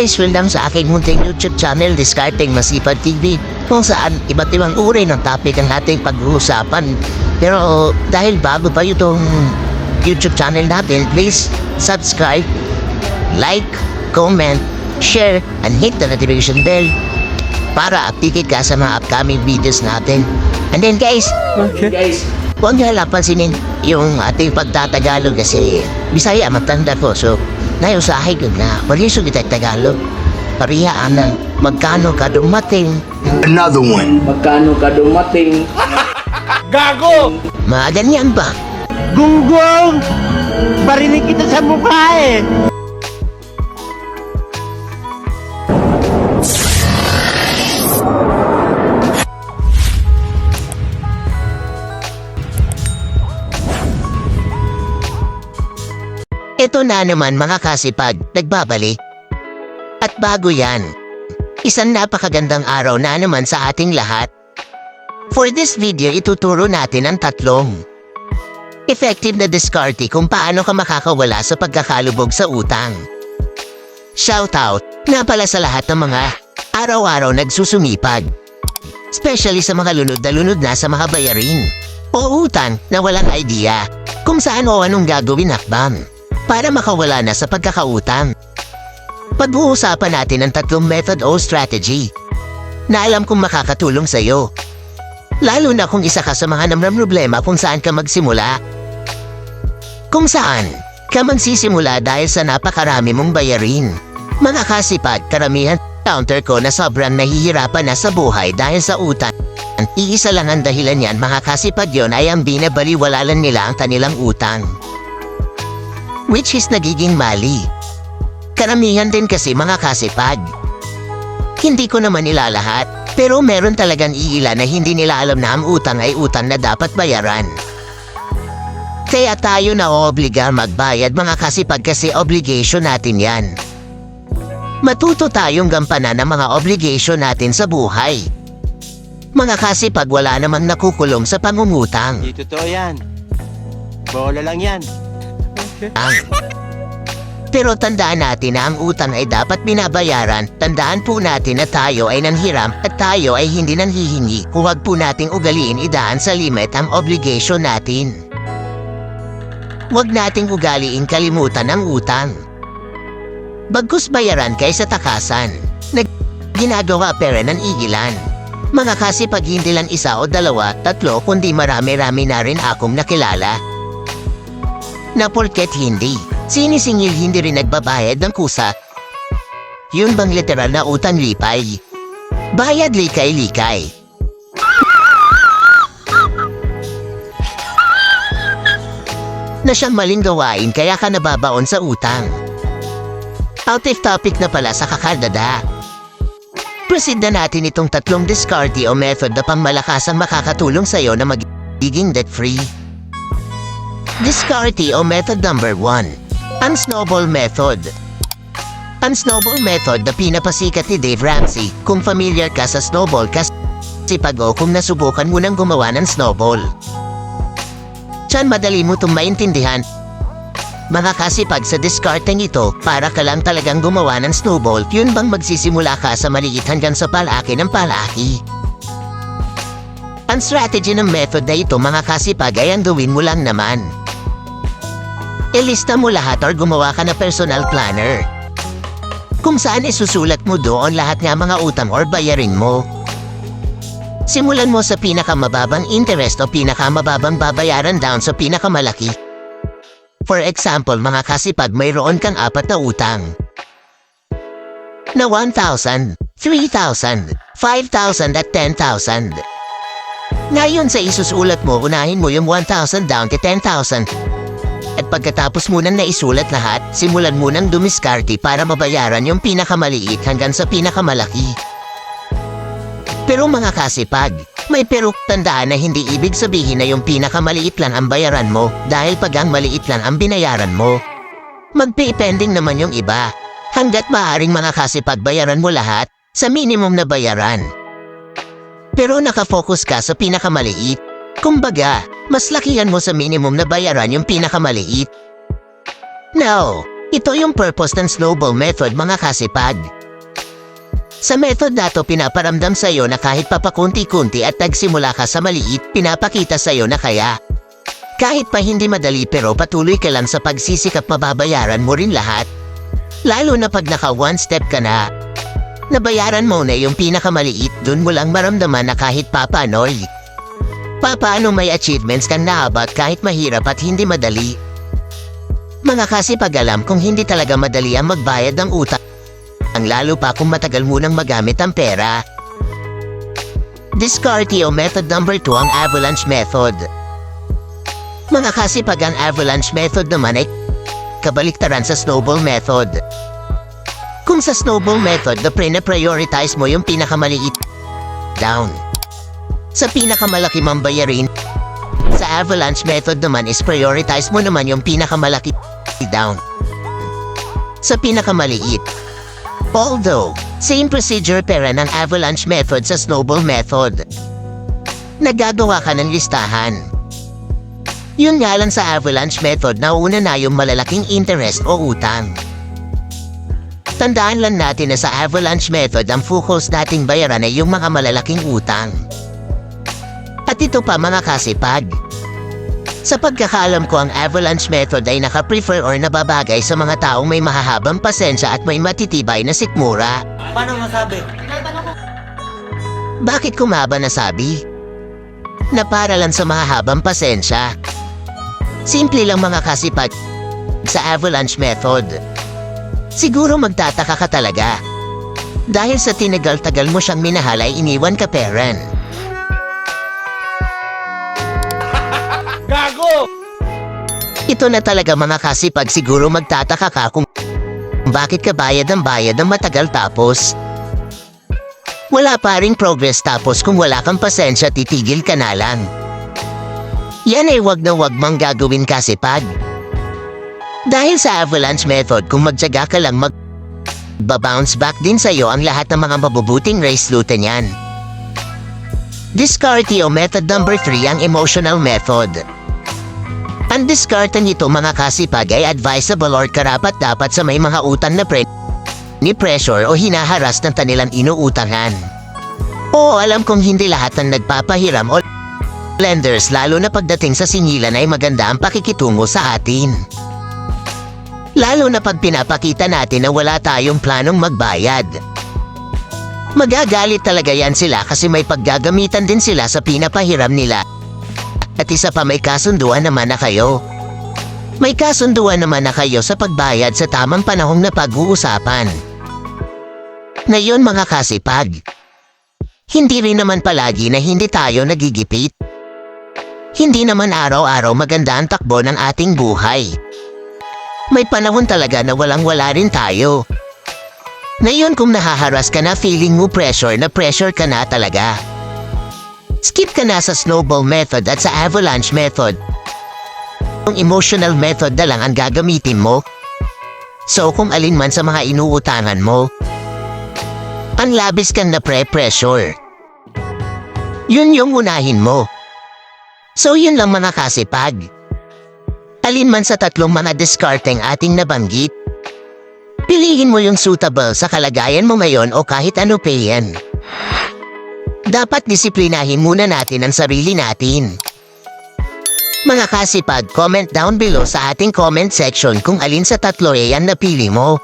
guys, welcome sa aking munting YouTube channel, Discarding Masipag TV, kung saan iba't ibang uri ng topic ang ating pag-uusapan. Pero dahil bago pa itong YouTube channel natin, please subscribe, like, comment, share, and hit the notification bell para updated ka sa mga upcoming videos natin. And then guys, guys, huwag niyo lang pansinin yung ating pagtatagalog kasi Bisaya matanda ko. So, nayusahay ko na maliso kita Tagalog. Parihaan na magkano ka dumating. Another one. Magkano ka dumating? Mga ganyan ba? Gunggong! Barinig kita sa mukha eh! Ito na naman mga kasipag, nagbabalik. At bago yan, isang napakagandang araw na naman sa ating lahat. For this video, ituturo natin ang tatlong effective na diskarte kung paano ka makakawala sa pagkakalubog sa utang. Shoutout na pala sa lahat ng mga araw-araw nagsusumipag. Especially sa mga lunod na lunod na sa mga bayarin o utang na walang idea kung saan o anong gagawin hakbang para makawala na sa pagkakautang. Pag-uusapan natin ang tatlong method o strategy na alam kong makakatulong sa iyo. Lalo na kung isa ka sa mga namram problema kung saan ka magsimula. Kung saan ka magsisimula dahil sa napakarami mong bayarin. Mga kasipag, karamihan counter ko na sobrang nahihirapan na sa buhay dahil sa utang. Ang iisa lang ang dahilan yan mga kasipag yon ay ang binabaliwalalan nila ang kanilang utang which is nagiging mali. Karamihan din kasi mga kasipag. Hindi ko naman ilalahat, pero meron talagang iila na hindi nila alam na ang utang ay utang na dapat bayaran. Kaya tayo na oobliga magbayad mga kasipag kasi obligation natin yan. Matuto tayong gampanan ng mga obligation natin sa buhay. Mga kasipag wala namang nakukulong sa pangungutang. Di totoo yan. Bola lang yan. Pero tandaan natin na ang utang ay dapat binabayaran. Tandaan po natin na tayo ay nanhiram at tayo ay hindi nanhihingi. Huwag po nating ugaliin idaan sa limit ang obligation natin. Huwag nating ugaliin kalimutan ang utang. Bagkus bayaran kaysa takasan. Nag ginagawa pera ng igilan. Mga kasi pag hindi lang isa o dalawa, tatlo, kundi marami-rami na rin akong nakilala na porket hindi. Sinisingil hindi rin nagbabayad ng kusa. Yun bang literal na utang lipay? Bayad likay-likay. Na siyang maling gawain kaya ka nababaon sa utang. Out of topic na pala sa kakaldada. Proceed na natin itong tatlong discarte o method na pangmalakasang makakatulong sa'yo na magiging debt-free. Discarte o method number 1. Ang snowball method. Ang snowball method na pinapasikat ni Dave Ramsey kung familiar ka sa snowball kasi pag o kung nasubukan mo nang gumawa ng snowball. Diyan madali mo itong maintindihan. Mga kasipag sa discarding ito para ka lang talagang gumawa ng snowball yun bang magsisimula ka sa maliit hanggang sa palaki ng palaki. Ang strategy ng method na ito mga kasipag ay ang mo lang naman. Ilista mo lahat or gumawa ka na personal planner. Kung saan isusulat mo doon lahat nga mga utang or bayarin mo. Simulan mo sa pinakamababang interest o pinakamababang babayaran down sa pinakamalaki. For example, mga kasipag mayroon kang apat na utang. Na 1,000, 3,000, 5,000 at 10,000. Ngayon sa isusulat mo, unahin mo yung 1,000 down to 10,000 at pagkatapos mo nang naisulat lahat, simulan mo nang dumiskarte para mabayaran yung pinakamaliit hanggang sa pinakamalaki. Pero mga kasipag, may pero tandaan na hindi ibig sabihin na yung pinakamaliit lang ang bayaran mo dahil pag ang maliit lang ang binayaran mo. Mag-pay pending naman yung iba. Hanggat maaaring mga kasipag bayaran mo lahat sa minimum na bayaran. Pero nakafocus ka sa pinakamaliit. Kumbaga, mas lakihan mo sa minimum na bayaran yung pinakamaliit. No, Ito yung purpose ng snowball method mga kasipag. Sa method na to pinaparamdam sa'yo na kahit papakunti-kunti at nagsimula ka sa maliit, pinapakita sa'yo na kaya. Kahit pa hindi madali pero patuloy ka lang sa pagsisikap mababayaran mo rin lahat. Lalo na pag naka one step ka na. Nabayaran mo na yung pinakamaliit, dun mo lang maramdaman na kahit papanoy. Papaano may achievements kang naabot kahit mahirap at hindi madali. Mga kasi pag alam kung hindi talaga madali ang magbayad ng utang, ang lalo pa kung matagal munang magamit ang pera. Discardio method number 2 ang avalanche method. Mga kasi pag ang avalanche method naman ay kabaliktaran sa snowball method. Kung sa snowball method na pre-prioritize mo yung pinakamaliit down. Sa pinakamalaki mong bayarin, sa avalanche method naman is prioritize mo naman yung pinakamalaki down. Sa pinakamaliit. Although, same procedure pera ng avalanche method sa snowball method. Nagagawa ka ng listahan. Yun nga lang sa avalanche method na una na yung malalaking interest o utang. Tandaan lang natin na sa avalanche method ang focus nating bayaran ay yung mga malalaking utang. At ito pa mga kasipag. Sa pagkakaalam ko ang avalanche method ay nakaprefer or nababagay sa mga taong may mahahabang pasensya at may matitibay na sikmura. Paano masabi? Bakit kumaba nasabi? Na para lang sa mahahabang pasensya. Simple lang mga kasipag sa avalanche method. Siguro magtataka ka talaga. Dahil sa tinagal-tagal mo siyang minahal ay iniwan ka peren. Ito na talaga mga kasipag siguro magtataka ka kung bakit ka bayad ng bayad ng matagal tapos. Wala pa ring progress tapos kung wala kang pasensya titigil ka na lang. Yan ay wag na wag mang gagawin kasipag. Dahil sa avalanche method kung magtyaga ka lang mag babounce back din sa'yo ang lahat ng mga mabubuting race lute niyan. Discardio method number 3 ang emotional method. Ang diskartan nito mga kasipag ay advisable or karapat dapat sa may mga utang na pre ni pressure o hinaharas ng kanilang inuutangan. Oo, alam kong hindi lahat ng nagpapahiram o lenders lalo na pagdating sa singilan ay maganda ang pakikitungo sa atin. Lalo na pag pinapakita natin na wala tayong planong magbayad. Magagalit talaga yan sila kasi may paggagamitan din sila sa pinapahiram nila at isa pa may kasunduan naman na kayo. May kasunduan naman na kayo sa pagbayad sa tamang panahong na pag-uusapan. Ngayon mga kasipag, hindi rin naman palagi na hindi tayo nagigipit. Hindi naman araw-araw maganda ang takbo ng ating buhay. May panahon talaga na walang-wala rin tayo. Ngayon kung nahaharas ka na feeling mo pressure na pressure ka na talaga. Skip ka na sa snowball method at sa avalanche method. Yung emotional method na lang ang gagamitin mo. So kung alin man sa mga inuutangan mo, ang labis kang na pre-pressure. Yun yung unahin mo. So yun lang mga kasipag. Alin man sa tatlong mga discarding ating nabanggit, piliin mo yung suitable sa kalagayan mo ngayon o kahit ano pa yan. Dapat disiplinahin muna natin ang sarili natin. Mga kasipag, comment down below sa ating comment section kung alin sa tatlo ay ang napili mo.